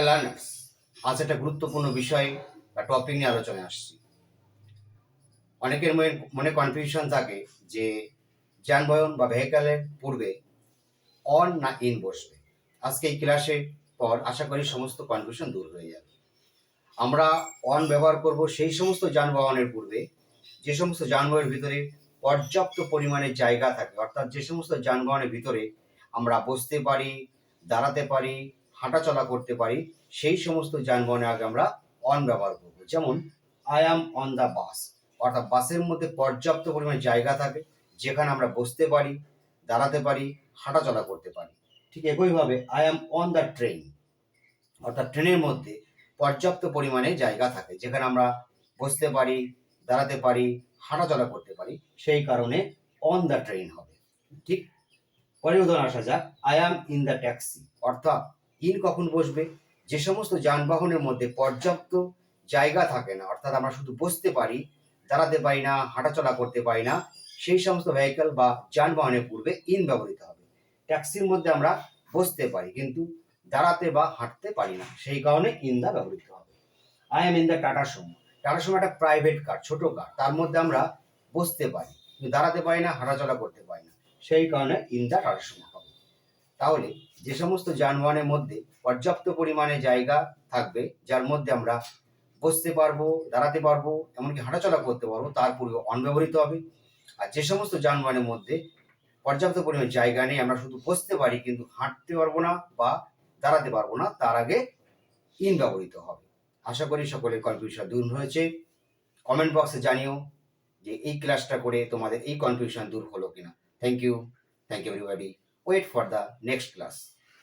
Learners আজ একটা গুরুত্বপূর্ণ বিষয় বা টপিক নিয়ে আলোচনায় আসছি। অনেকের মনে মনে কনফিউশন থাকে যে যানবাহন বা ভেহিক্যালের পূর্বে অন না ইন বসবে। আজকে এই ক্লাসের পর আশা করি সমস্ত কনফিউশন দূর হয়ে যাবে। আমরা অন ব্যবহার করব সেই সমস্ত যানবাহনের পূর্বে। যে সমস্ত যানবাহনের ভিতরে পর্যাপ্ত পরিমাণে জায়গা থাকে, অর্থাৎ যে সমস্ত যানবাহনের ভিতরে আমরা বসতে পারি, দাঁড়াতে পারি হাঁটাচলা করতে পারি, সেই সমস্ত যানবাহনে আগে আমরা অন ব্যবহার করব। যেমন I am on the bus অর্থাৎ বাসের মধ্যে পর্যাপ্ত পরিমাণে জায়গা থাকে, যেখানে আমরা বসতে পারি, দাঁড়াতে পারি, হাঁটাচলা করতে পারি। ঠিক একইভাবে I am on the train অর্থাৎ ট্রেনের মধ্যে পর্যাপ্ত পরিমাণে জায়গা থাকে, যেখানে আমরা বসতে পারি, দাঁড়াতে পারি, হাঁটাচলা করতে পারি, সেই কারণে অন দ্য ট্রেন হবে। ঠিক? পরের উদাহরণ আসা যাক I am in the taxi অর্থাৎ ইন কখন বসবে? যে সমস্ত যানবাহনের মধ্যে পর্যাপ্ত জায়গা থাকে না, অর্থাৎ আমরা শুধু বসতে পারি, দাঁড়াতে পারি না, হাঁটাচলা করতে পারি না, সেই সমস্ত ভেহিক্যাল বা যানবাহনের পূর্বে ইন ব্যবহৃত হবে। ট্যাক্সির মধ্যে আমরা বসতে পারি, কিন্তু দাঁড়াতে বা হাঁটতে পারি না, সেই কারণে ইন দা ব্যবহৃত হবে। I am in the Tata Sumo Tata Sumo একটা প্রাইভেট কার ছোট কার তার মধ্যে আমরা বসতে পারি, কিন্তু দাঁড়াতে পারি না, হাঁটাচলা করতে পারি না, সেই কারণে ইন দা টাটা সুমো তাহলে যে সমস্ত যানবাহনের মধ্যে পর্যাপ্ত পরিমাণে জায়গা থাকবে, যার মধ্যে আমরা বসতে পারব, দাঁড়াতে পারব, এমনকি হাঁটাচলা করতে পারব, তার পূর্বে অন ব্যবহৃত হবে। আর যে সমস্ত যানবাহনের মধ্যে পর্যাপ্ত পরিমাণে জায়গা নেই, আমরা শুধু বসতে পারি কিন্তু হাঁটতে পারব না বা দাঁড়াতে পারব না, তার আগে ইন ব্যবহৃত হবে। আশা করি সকলের কনফিউশন দূর হয়েছে। কমেন্ট বক্সে জানিও যে এই ক্লাসটা করে তোমাদের এই কনফিউশন দূর হলো কিনা। Thank you thank you everybody wait for the next class